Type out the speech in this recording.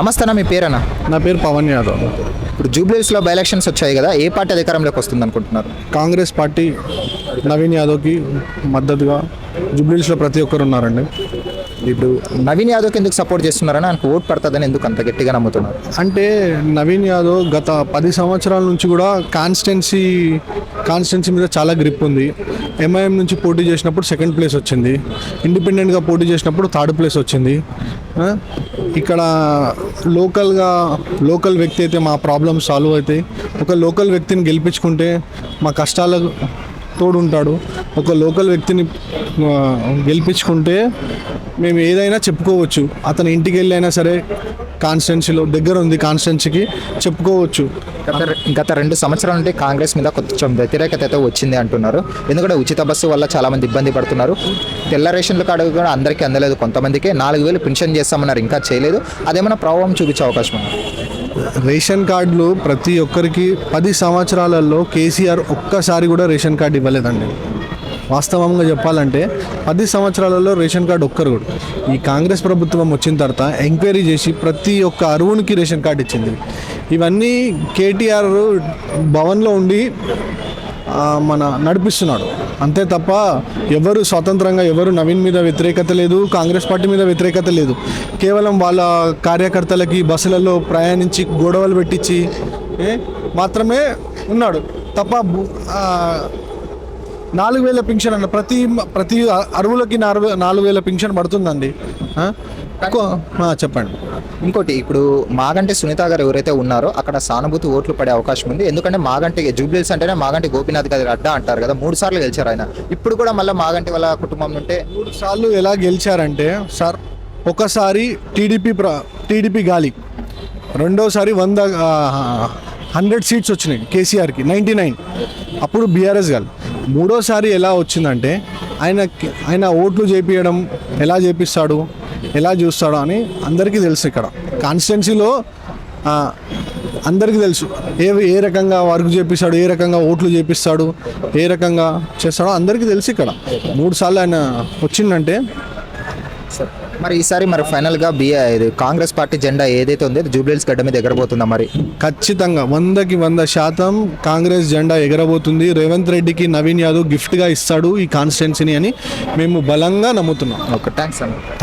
నమస్తే అన్న మీ పేరన్న? నా పేరు పవన్ యాదవ్. ఇప్పుడు జూబ్లీస్లో బై ఎలక్షన్స్ వచ్చాయి కదా ఏ పార్టీ అధికారంలోకి వస్తుంది అనుకుంటున్నారు కాంగ్రెస్ పార్టీ నవీన్ యాదవ్కి మద్దతుగా జుబ్లీస్లో ప్రతి ఒక్కరు ఉన్నారండి. ఇప్పుడు నవీన్ యాదవ్కి ఎందుకు సపోర్ట్ చేస్తున్నారని ఆయనకు ఓట్ పడుతుందని ఎందుకు అంత గట్టిగా నమ్ముతున్నారు? అంటే నవీన్ యాదవ్ గత పది సంవత్సరాల నుంచి కూడా కాన్స్టెన్సీ కాన్స్టెన్సీ మీద చాలా గ్రిప్ ఉంది. ఎంఐఎం నుంచి పోటీ చేసినప్పుడు సెకండ్ ప్లేస్ వచ్చింది. ఇండిపెండెంట్గా పోటీ చేసినప్పుడు థర్డ్ ప్లేస్ వచ్చింది. ఇక్కడ లోకల్గా లోకల్ వ్యక్తి అయితే మా ప్రాబ్లమ్స్ సాల్వ్ అవుతాయి. ఒక లోకల్ వ్యక్తిని గెలిపించుకుంటే మా కష్టాలకు తోడుంటాడు. ఒక లోకల్ వ్యక్తిని గెలిపించుకుంటే మేము ఏదైనా చెప్పుకోవచ్చు. అతని ఇంటికి వెళ్ళైనా సరే కాన్స్టెన్సీలో దగ్గర ఉంది కాన్స్టెన్సీకి చెప్పుకోవచ్చు. గత గత రెండు సంవత్సరాల నుండి కాంగ్రెస్ మీద కొంచెం వ్యతిరేకత అయితే వచ్చింది అంటున్నారు. ఎందుకంటే ఉచిత బస్సు వల్ల చాలా మంది ఇబ్బంది పడుతున్నారు. తెల్ల రేషన్ల కార్డు కూడా అందరికీ అందలేదు కొంతమందికి. నాలుగు వేలు పెన్షన్ చేస్తామన్నారు ఇంకా చేయలేదు. అదేమైనా ప్రభావం చూపించే అవకాశం ఉంది? రేషన్ కార్డులు ప్రతి ఒక్కరికి పది సంవత్సరాలలో కేసీఆర్ ఒక్కసారి కూడా రేషన్ కార్డు ఇవ్వలేదండి. వాస్తవంగా చెప్పాలంటే పది సంవత్సరాలలో రేషన్ కార్డు ఒక్కరు కూడా. ఈ కాంగ్రెస్ ప్రభుత్వం వచ్చిన తర్వాత ఎంక్వైరీ చేసి ప్రతి ఒక్క అరువునికి రేషన్ కార్డు ఇచ్చింది. ఇవన్నీ కేటీఆర్ భవన్లో ఉండి మన నడిపిస్తున్నాడు. అంతే తప్ప ఎవరు స్వతంత్రంగా ఎవరు నవీన్ మీద వ్యతిరేకత లేదు కాంగ్రెస్ పార్టీ మీద వ్యతిరేకత లేదు. కేవలం వాళ్ళ కార్యకర్తలకి బస్సులలో ప్రయాణించి గొడవలు పెట్టించి మాత్రమే ఉన్నాడు. తప్ప నాలుగు వేల పింఛన్ అన్న ప్రతి ప్రతి అరువులకి నాలుగు నాలుగు వేల పింఛన్ పడుతుందండి. చెప్పండి. ఇంకోటి ఇప్పుడు మాగంటి సునీత గారు ఎవరైతే ఉన్నారో అక్కడ సానుభూతి ఓట్లు పడే అవకాశం ఉంది. ఎందుకంటే మాగంటి జూబ్లీస్ అంటేనే మాగంటి గోపీనాథ్ గారి అడ్డా అంటారు కదా మూడు సార్లు గెలిచారు ఆయన. ఇప్పుడు కూడా మళ్ళీ మాగంటి వాళ్ళ కుటుంబం నుంటే మూడు సార్లు ఎలా గెలిచారంటే సార్ ఒకసారి టీడీపీ ప్ర టీడీపీ గాలి. రెండోసారి వంద హండ్రెడ్ సీట్స్ వచ్చినాయి కేసీఆర్కి నైంటీ నైన్. అప్పుడు బీఆర్ఎస్ గాలి. మూడోసారి ఎలా వచ్చిందంటే ఆయన ఆయన ఓట్లు చేపించడం ఎలా చేపిస్తాడు ఎలా చూస్తాడు అని అందరికీ తెలుసు ఇక్కడ. కాన్స్టిట్యున్సీలో అందరికీ తెలుసు ఏ ఏ రకంగా వర్క్ చేపిస్తాడు ఏ రకంగా ఓట్లు చేపిస్తాడు ఏ రకంగా చేస్తాడో అందరికీ తెలుసు ఇక్కడ. మూడు సార్లు ఆయన వచ్చిందంటే మరి ఈసారి మరి ఫైనల్గా బిఏ కాంగ్రెస్ పార్టీ జెండా ఏదైతే ఉందో జూబ్లీస్ గడ్డ మీద ఎగరబోతుందా మరి? ఖచ్చితంగా. వందకి వంద శాతం కాంగ్రెస్ జెండా ఎగరబోతుంది. రేవంత్ రెడ్డికి నవీన్ యాదవ్ గిఫ్ట్గా ఇస్తాడు ఈ కాన్స్టిట్యున్సీని అని మేము బలంగా నమ్ముతున్నాం. ఒక థ్యాంక్స్ అన్న.